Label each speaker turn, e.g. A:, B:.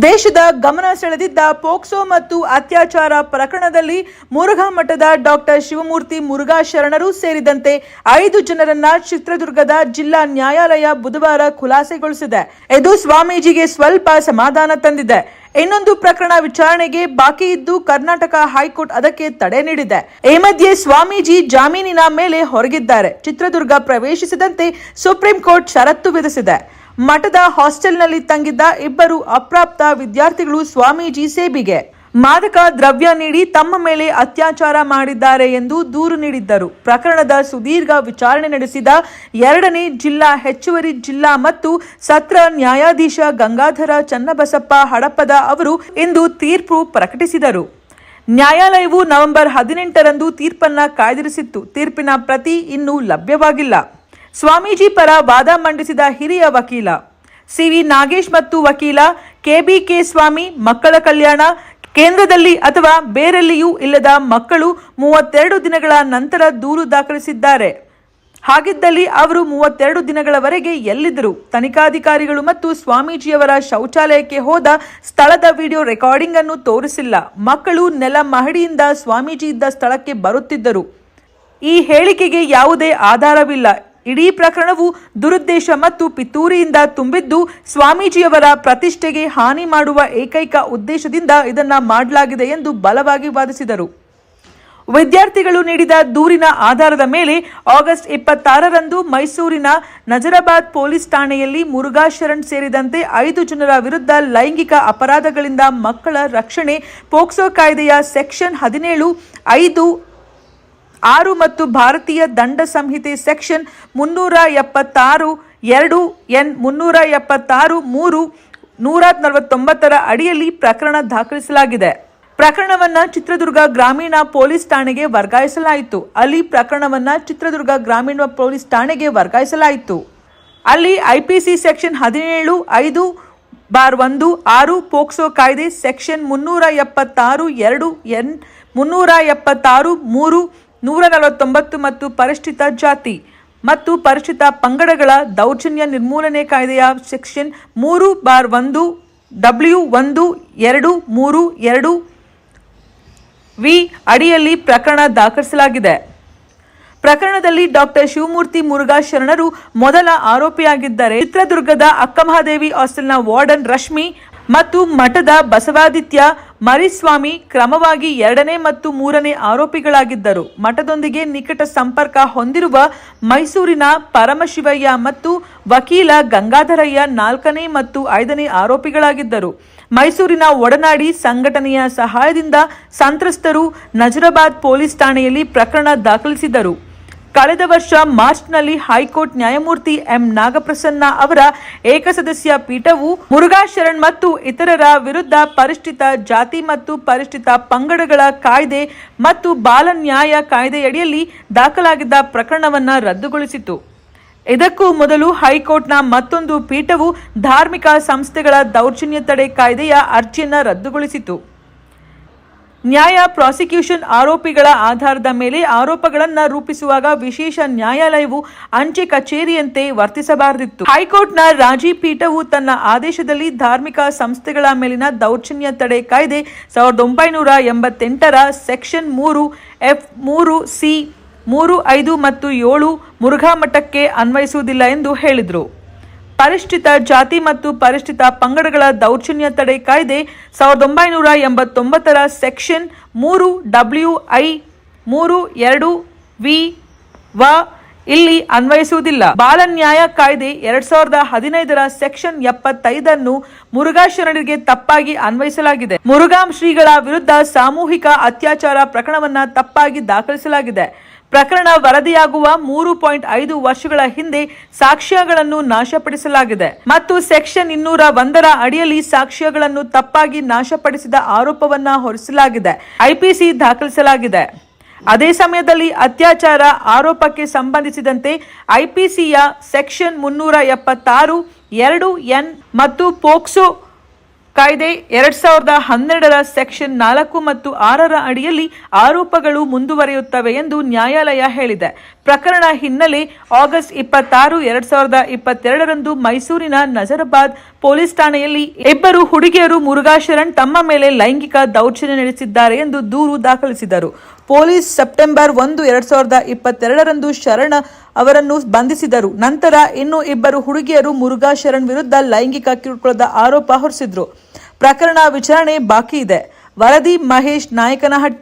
A: ದೇಶದ ಗಮನ ಸೆಳೆದಿದ್ದ ಪೋಕ್ಸೋ ಮತ್ತು ಅತ್ಯಾಚಾರ ಪ್ರಕರಣದಲ್ಲಿ ಮುರುಘಾ ಮಠದ ಡಾಕ್ಟರ್ ಶಿವಮೂರ್ತಿ ಮುರುಘಾ ಶರಣರು ಸೇರಿದಂತೆ ಐದು ಜನರನ್ನ ಚಿತ್ರದುರ್ಗದ ಜಿಲ್ಲಾ ನ್ಯಾಯಾಲಯ ಬುಧವಾರ ಖುಲಾಸೆಗೊಳಿಸಿದೆ. ಇದು ಸ್ವಾಮೀಜಿಗೆ ಸ್ವಲ್ಪ ಸಮಾಧಾನ ತಂದಿದೆ. ಇನ್ನೊಂದು ಪ್ರಕರಣ ವಿಚಾರಣೆಗೆ ಬಾಕಿ ಇದ್ದು ಕರ್ನಾಟಕ ಹೈಕೋರ್ಟ್ ಅದಕ್ಕೆ ತಡೆ ನೀಡಿದೆ. ಈ ಮಧ್ಯೆ ಸ್ವಾಮೀಜಿ ಜಾಮೀನಿನ ಮೇಲೆ ಹೊರಗಿದ್ದಾರೆ. ಚಿತ್ರದುರ್ಗ ಪ್ರವೇಶಿಸಿದಂತೆ ಸುಪ್ರೀಂ ಕೋರ್ಟ್ ಷರತ್ತು ವಿಧಿಸಿದೆ. ಮಠದ ಹಾಸ್ಟೆಲ್ನಲ್ಲಿ ತಂಗಿದ್ದ ಇಬ್ಬರು ಅಪ್ರಾಪ್ತ ವಿದ್ಯಾರ್ಥಿಗಳು ಸ್ವಾಮೀಜಿ ಸೇಬಿಗೆ ಮಾದಕ ದ್ರವ್ಯ ನೀಡಿ ತಮ್ಮ ಮೇಲೆ ಅತ್ಯಾಚಾರ ಮಾಡಿದ್ದಾರೆ ಎಂದು ದೂರು ನೀಡಿದ್ದರು. ಪ್ರಕರಣದ ಸುದೀರ್ಘ ವಿಚಾರಣೆ ನಡೆಸಿದ ಎರಡನೇ ಜಿಲ್ಲಾ ಹೆಚ್ಚುವರಿ ಜಿಲ್ಲಾ ಮತ್ತು ಸತ್ರ ನ್ಯಾಯಾಧೀಶ ಗಂಗಾಧರ ಚನ್ನಬಸಪ್ಪ ಹಡಪದ ಅವರು ಇಂದು ತೀರ್ಪು ಪ್ರಕಟಿಸಿದರು. ನ್ಯಾಯಾಲಯವು ನವೆಂಬರ್ ಹದಿನೆಂಟರಂದು ತೀರ್ಪನ್ನ ಕಾಯ್ದಿರಿಸಿತ್ತು. ತೀರ್ಪಿನ ಪ್ರತಿ ಇನ್ನೂ ಲಭ್ಯವಾಗಿಲ್ಲ. ಸ್ವಾಮೀಜಿ ಪರ ವಾದ ಮಂಡಿಸಿದ ಹಿರಿಯ ವಕೀಲ. ಸಿವಿ ನಾಗೇಶ್ ಮತ್ತು ವಕೀಲ ಕೆಬಿಕೆ ಸ್ವಾಮಿ, ಮಕ್ಕಳ ಕಲ್ಯಾಣ, ಕೇಂದ್ರದಲ್ಲಿ ಅಥವಾ ಬೇರೆಲ್ಲಿಯೂ ಇಲ್ಲದ ಮಕ್ಕಳು ಮೂವತ್ತೆರಡು ದಿನಗಳ ನಂತರ ದೂರು ದಾಖಲಿಸಿದ್ದಾರೆ. ಹಾಗಿದ್ದಲ್ಲಿ ಅವರು ಮೂವತ್ತೆರಡು ದಿನಗಳವರೆಗೆ ಎಲ್ಲಿದ್ದರು? ತನಿಖಾಧಿಕಾರಿಗಳು ಮತ್ತು ಸ್ವಾಮೀಜಿಯವರ ಶೌಚಾಲಯಕ್ಕೆ ಹೋದ ಸ್ಥಳದ ವಿಡಿಯೋ ರೆಕಾರ್ಡಿಂಗ್ ಅನ್ನು ತೋರಿಸಿಲ್ಲ. ಮಕ್ಕಳು ನೆಲ ಮಹಡಿಯಿಂದ ಸ್ವಾಮೀಜಿ ಇದ್ದ ಸ್ಥಳಕ್ಕೆ ಬರುತ್ತಿದ್ದರು. ಈ ಹೇಳಿಕೆಗೆ ಯಾವುದೇ ಆಧಾರವಿಲ್ಲ. ಇಡೀ ಪ್ರಕರಣವು ದುರುದ್ದೇಶ ಮತ್ತು ಪಿತೂರಿಯಿಂದ ತುಂಬಿದ್ದು ಸ್ವಾಮೀಜಿಯವರ ಪ್ರತಿಷ್ಠೆಗೆ ಹಾನಿ ಮಾಡುವ ಏಕೈಕ ಉದ್ದೇಶದಿಂದ ಇದನ್ನ ಮಾಡಲಾಗಿದೆ ಎಂದು ಬಲವಾಗಿ ವಾದಿಸಿದರು. ವಿದ್ಯಾರ್ಥಿಗಳು ನೀಡಿದ ದೂರಿನ ಆಧಾರದ ಮೇಲೆ ಆಗಸ್ಟ್ ಇಪ್ಪತ್ತಾರರಂದು ಮೈಸೂರಿನ ನಜರಾಬಾದ್ ಪೊಲೀಸ್ ಠಾಣೆಯಲ್ಲಿ ಮುರುಘಾ ಶರಣ್ ಸೇರಿದಂತೆ ಐದು ಜನರ ವಿರುದ್ಧ ಲೈಂಗಿಕ ಅಪರಾಧಗಳಿಂದ ಮಕ್ಕಳ ರಕ್ಷಣೆ ಪೋಕ್ಸೋ ಕಾಯ್ದೆಯ ಸೆಕ್ಷನ್ ಹದಿನೇಳು ಐದು ಆರು ಮತ್ತು ಭಾರತೀಯ ದಂಡ ಸಂಹಿತೆ ಸೆಕ್ಷನ್ ಮುನ್ನೂರ ಎಪ್ಪತ್ತಾರು, ಎರಡು ಎನ್ ಮುನ್ನೂರ ಎಪ್ಪತ್ತಾರು, ಮೂರು ನೂರ ನಲವತ್ತೊಂಬತ್ತರ ಅಡಿಯಲ್ಲಿ ಪ್ರಕರಣ ದಾಖಲಿಸಲಾಗಿದೆ. ಪ್ರಕರಣವನ್ನ ಚಿತ್ರದುರ್ಗ ಗ್ರಾಮೀಣ ಪೊಲೀಸ್ ಠಾಣೆಗೆ ವರ್ಗಾಯಿಸಲಾಯಿತು. ಅಲ್ಲಿ ಪ್ರಕರಣವನ್ನ ಚಿತ್ರದುರ್ಗ ಗ್ರಾಮೀಣ ಪೊಲೀಸ್ ಠಾಣೆಗೆ ವರ್ಗಾಯಿಸಲಾಯಿತು. ಅಲ್ಲಿ ಐಪಿಸಿ ಸೆಕ್ಷನ್ ಹದಿನೇಳು, ಐದು ಬಾರ್ ಒಂದು, ಆರು ಪೋಕ್ಸೋ ಕಾಯ್ದೆ ಸೆಕ್ಷನ್ ಮುನ್ನೂರ ಎಪ್ಪತ್ತಾರು, ಎರಡು ಎನ್ ಮುನ್ನೂರ ಎಪ್ಪತ್ತಾರು, ಮೂರು ನೂರ ನಲವತ್ತೊಂಬತ್ತು ಮತ್ತು ಪರಿಷ್ಠಿತ ಜಾತಿ ಮತ್ತು ಪರಿಷ್ಠಿತ ಪಂಗಡಗಳ ದೌರ್ಜನ್ಯ ನಿರ್ಮೂಲನೆ ಕಾಯ್ದೆಯ ಸೆಕ್ಷನ್ ಮೂರು ಬಾರ್ ಒಂದು, ಡಬ್ಲ್ಯೂ ಒಂದು, ಎರಡು, ಮೂರು, ಎರಡು ವಿ ಅಡಿಯಲ್ಲಿ ಪ್ರಕರಣ ದಾಖಲಿಸಲಾಗಿದೆ. ಪ್ರಕರಣದಲ್ಲಿ ಡಾಕ್ಟರ್ ಶಿವಮೂರ್ತಿ ಮುರುಘಾ ಶರಣರು ಮೊದಲ ಆರೋಪಿಯಾಗಿದ್ದಾರೆ. ಚಿತ್ರದುರ್ಗದ ಅಕ್ಕಮಹಾದೇವಿ ಹಾಸ್ಟೆಲ್ನ ವಾರ್ಡನ್ ರಶ್ಮಿ ಮತ್ತು ಮಠದ ಬಸವಾದಿತ್ಯ ಮರಿಸ್ವಾಮಿ ಕ್ರಮವಾಗಿ ಎರಡನೇ ಮತ್ತು ಮೂರನೇ ಆರೋಪಿಗಳಾಗಿದ್ದರು. ಮಠದೊಂದಿಗೆ ನಿಕಟ ಸಂಪರ್ಕ ಹೊಂದಿರುವ ಮೈಸೂರಿನ ಪರಮಶಿವಯ್ಯ ಮತ್ತು ವಕೀಲ ಗಂಗಾಧರಯ್ಯ ನಾಲ್ಕನೇ ಮತ್ತು ಐದನೇ ಆರೋಪಿಗಳಾಗಿದ್ದರು. ಮೈಸೂರಿನ ಒಡನಾಡಿ ಸಂಘಟನೆಯ ಸಹಾಯದಿಂದ ಸಂತ್ರಸ್ತರು ನಜರಾಬಾದ್ ಪೊಲೀಸ್ ಠಾಣೆಯಲ್ಲಿ ಪ್ರಕರಣ ದಾಖಲಿಸಿದರು. ಕಳೆದ ವರ್ಷ ಮಾರ್ಚ್ನಲ್ಲಿ ಹೈಕೋರ್ಟ್ ನ್ಯಾಯಮೂರ್ತಿ ಎಂ. ನಾಗಪ್ರಸನ್ನ ಅವರ ಏಕಸದಸ್ಯ ಪೀಠವು ಮುರುಘಾ ಶರಣ್ ಮತ್ತು ಇತರರ ವಿರುದ್ಧ ಪರಿಷ್ಠಿತ ಜಾತಿ ಮತ್ತು ಪರಿಷ್ಠಿತ ಪಂಗಡಗಳ ಕಾಯ್ದೆ ಮತ್ತು ಬಾಲ ನ್ಯಾಯ ಕಾಯ್ದೆಯಡಿಯಲ್ಲಿ ದಾಖಲಾಗಿದ್ದ ಪ್ರಕರಣವನ್ನು ರದ್ದುಗೊಳಿಸಿತು. ಇದಕ್ಕೂ ಮೊದಲು ಹೈಕೋರ್ಟ್ನ ಮತ್ತೊಂದು ಪೀಠವು ಧಾರ್ಮಿಕ ಸಂಸ್ಥೆಗಳ ದೌರ್ಜನ್ಯ ತಡೆ ಕಾಯ್ದೆಯ ಅರ್ಜಿಯನ್ನು ರದ್ದುಗೊಳಿಸಿತು. ನ್ಯಾಯ ಪ್ರಾಸಿಕ್ಯೂಷನ್ ಆರೋಪಿಗಳ ಆಧಾರದ ಮೇಲೆ ಆರೋಪಗಳನ್ನು ರೂಪಿಸುವಾಗ ವಿಶೇಷ ನ್ಯಾಯಾಲಯವು ಅಂಚೆ ಕಚೇರಿಯಂತೆ ವರ್ತಿಸಬಾರದಿತ್ತು. ಹೈಕೋರ್ಟ್ನ ರಾಜಿ ಪೀಠವು ತನ್ನ ಆದೇಶದಲ್ಲಿ ಧಾರ್ಮಿಕ ಸಂಸ್ಥೆಗಳ ಮೇಲಿನ ದೌರ್ಜನ್ಯ ತಡೆ ಕಾಯ್ದೆ ಸಾವಿರದ ಒಂಬೈನೂರ ಎಂಬತ್ತೆಂಟರ ಸೆಕ್ಷನ್ ಮೂರು, ಎಫ್ ಮೂರು, ಸಿ ಮೂರು, ಐದು ಮತ್ತು ಏಳು ಮುರುಘಾ ಮಠಕ್ಕೆ ಅನ್ವಯಿಸುವುದಿಲ್ಲ ಎಂದು ಹೇಳಿದರು. ಪರಿಷ್ಠಿತ ಜಾತಿ ಮತ್ತು ಪರಿಷ್ಠಿತ ಪಂಗಡಗಳ ದೌರ್ಜನ್ಯ ತಡೆ ಕಾಯ್ದೆ ಸಾವಿರದ ಒಂಬೈನೂರ ಎಂಬತ್ತೊಂಬತ್ತರ ಸೆಕ್ಷನ್ ಮೂರು ಡಬ್ಲ್ಯೂ ಐ ಮೂರು ಎರಡು ವಿ ವ ಇಲ್ಲಿ ಅನ್ವಯಿಸುವುದಿಲ್ಲ. ಬಾಲ ನ್ಯಾಯ ಕಾಯ್ದೆ ಎರಡ್ ಸಾವಿರದ ಹದಿನೈದರ ಸೆಕ್ಷನ್ ಎಪ್ಪತ್ತೈದನ್ನು ಮುರುಘಾ ಶರಣರಿಗೆ ತಪ್ಪಾಗಿ ಅನ್ವಯಿಸಲಾಗಿದೆ. ಮುರುಘಾಂ ಶ್ರೀಗಳ ವಿರುದ್ಧ ಸಾಮೂಹಿಕ ಅತ್ಯಾಚಾರ ಪ್ರಕರಣವನ್ನ ತಪ್ಪಾಗಿ ದಾಖಲಿಸಲಾಗಿದೆ. ಪ್ರಕರಣ ವರದಿಯಾಗುವ ಮೂರು ಪಾಯಿಂಟ್ ಐದು ವರ್ಷಗಳ ಹಿಂದೆ ಸಾಕ್ಷ್ಯಗಳನ್ನು ನಾಶಪಡಿಸಲಾಗಿದೆ. ಮತ್ತು ಸೆಕ್ಷನ್ ಇನ್ನೂರ ಒಂದರ ಅಡಿಯಲ್ಲಿ ಸಾಕ್ಷ್ಯಗಳನ್ನು ತಪ್ಪಾಗಿ ನಾಶಪಡಿಸಿದ ಆರೋಪವನ್ನ ಹೊರಿಸಲಾಗಿದೆ. ಐಪಿಸಿ ದಾಖಲಿಸಲಾಗಿದೆ. ಅದೇ ಸಮಯದಲ್ಲಿ ಅತ್ಯಾಚಾರ ಆರೋಪಕ್ಕೆ ಸಂಬಂಧಿಸಿದಂತೆ ಐಪಿಸಿಯ ಸೆಕ್ಷನ್ ಮುನ್ನೂರ ಎಪ್ಪತ್ತಾರು, ಎರಡು ಎನ್ ಮತ್ತು ಪೋಕ್ಸೋ ಕಾಯ್ದೆ ಎರಡ್ ಸಾವಿರದ ಹನ್ನೆರಡರ ಸೆಕ್ಷನ್ ನಾಲ್ಕು ಮತ್ತು ಆರರ ಅಡಿಯಲ್ಲಿ ಆರೋಪಗಳು ಮುಂದುವರಿಯುತ್ತವೆ ಎಂದು ನ್ಯಾಯಾಲಯ ಹೇಳಿದೆ. ಪ್ರಕರಣ ಹಿನ್ನೆಲೆ ಆಗಸ್ಟ್ ಇಪ್ಪತ್ತಾರು, ಎರಡ್ ಸಾವಿರದ ಇಪ್ಪತ್ತೆರಡರಂದು ಮೈಸೂರಿನ ನಜರಾಬಾದ್ ಪೊಲೀಸ್ ಠಾಣೆಯಲ್ಲಿ ಇಬ್ಬರು ಹುಡುಗಿಯರು ಮುರುಘಾಶರಣ್ ತಮ್ಮ ಮೇಲೆ ಲೈಂಗಿಕ ದೌರ್ಜನ್ಯ ನಡೆಸಿದ್ದಾರೆ ಎಂದು ದೂರು ದಾಖಲಿಸಿದರು. ಪೊಲೀಸ್ ಸೆಪ್ಟೆಂಬರ್ ಒಂದು, ಎರಡ್ ಸಾವಿರದ ಇಪ್ಪತ್ತೆರಡರಂದು ಶರಣ್ ಅವರನ್ನು ಬಂಧಿಸಿದರು. ನಂತರ ಇನ್ನು ಇಬ್ಬರು ಹುಡುಗಿಯರು ಮುರುಘಾ ಶರಣ್ ವಿರುದ್ಧ ಲೈಂಗಿಕ ಕಿರುಕುಳದ ಆರೋಪ ಹೊರಿಸಿದ್ರು. ಪ್ರಕರಣ ವಿಚಾರಣೆ ಬಾಕಿ ಇದೆ. ವರದಿ ಮಹೇಶ್ ನಾಯಕನಹಟ್ಟಿ.